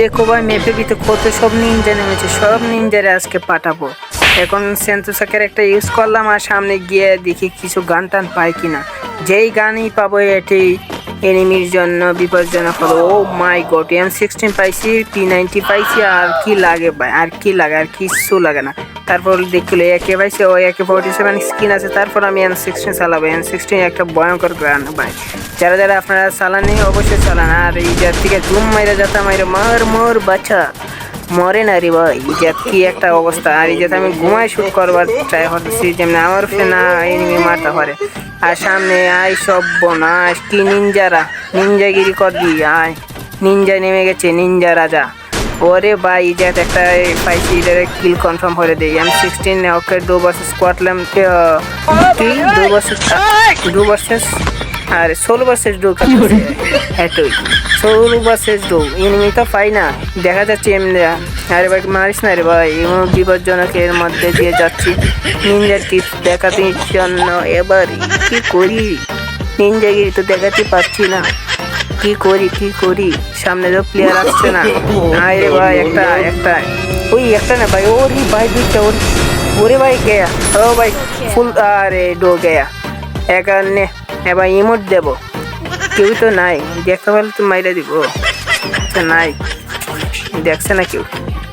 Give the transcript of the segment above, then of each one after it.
দেখো ভাই মেপে ভিতরে কত সব নিনজা নেমেছে, সব নিনজারে আজকে পাঠাবো। এখন সেন্তুসাকের একটা ইউজ করলাম আর সামনে গিয়ে দেখি কিছু গান টান পাই কিনা। যেই গানই পাবো এটি এনিমির জন্য, বিপজ্জনক হলো oh my god M sixteen পাইছি পি নাইনটি পাইছি, আর কি লাগে ভাই আর কি লাগে, আর কিছু লাগে না। তারপর দেখছিল একে পাইছি ওই একে ফোর্টি সেভেন স্কিন আছে, তারপর আমি এন সিক্সটিন চালাবো। এন সিক্সটিন একটা ভয়ঙ্কর গান ভাই। যারা যারা আপনারা চালান চালানি অবশ্যই চালান। আর এই যার থেকে জুম মাইরা যাতা মাইরা মার মোর বাচ্চা। মরে না রে ভাই, এই যে কি একটা অবস্থা। আর এই যাতে আমি ঘুমাই শুট করবার ট্রাই করতেছি, যেমন আমার ফেনা এনিমি মারতে পারে। আর সামনে আয় সব বনাস, কি নিনজারা। নিনজাগিরি কর দি আয়। নিনজা নেমে গেছে, নিনজা রাজা। ওরে ভাই ইজাত একটা পাইছি এটার কিল কনফার্ম করে দেই। এম সিক্সটিন ওকে দু স্কটল্যান্ড তুই দু বছর দু বছর আর ষোলো বছর ডু এতই। ষোলো বছর ডু এনিমি তো পাই না। দেখা যাচ্ছে এমনি, আরে ভাই, মারিস না রে ভাই, এমন বিপজ্জনক এর মধ্যে দিয়ে যাচ্ছি। নিনজার টিপস দেখাতে জন্য এবার কি করি? নিনজাগিরি তো দেখাতে পারছি না। কি করি কি করি? সামনে তো প্লেয়ার আসছে না। আরে ভাই, একটা একটা। ওই, একটা না ভাই ওরে ভাই, দুইটা, ওর ওরে ভাই, গেয়া। ও ভাই, ফুল আরে, ডো গেয়া। একান্নে এবার ইমোট দেব। কেউ তো নাই। দেখতে পারলে তো মাইরে দিব। নাই। দেখছে না কেউ?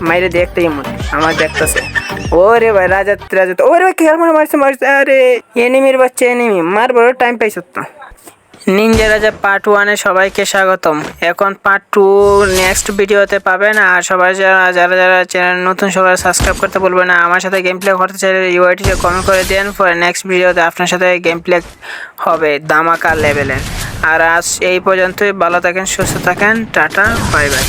মাইরে দে একটা ইমোট আমার দেখতেছে। ওরে ভাই রাজা রাজা ওরে ভাই খেয়াল মারে মারছে মারছে। আরে এনিমির বাচ্চা এনিমি মার বড় টাইম পাইছ তো। নিনজা রাজা পার্ট ওয়ানে সবাইকে স্বাগতম। এখন পার্ট টু নেক্সট ভিডিওতে পাবেন আর সবাই যারা যারা যারা চ্যানেল নতুন, সবাই সাবস্ক্রাইব করতে বলবেন না। আমার সাথে গেম প্লে করতে চাইলে ইউআইটিতে কমেন্ট করে দেন পরে নেক্সট ভিডিওতে আপনার সাথে গেম প্লে হবে দামাকা লেভেলের আর আজ এই পর্যন্তই। ভালো থাকেন, সুস্থ থাকেন। Tata bye bye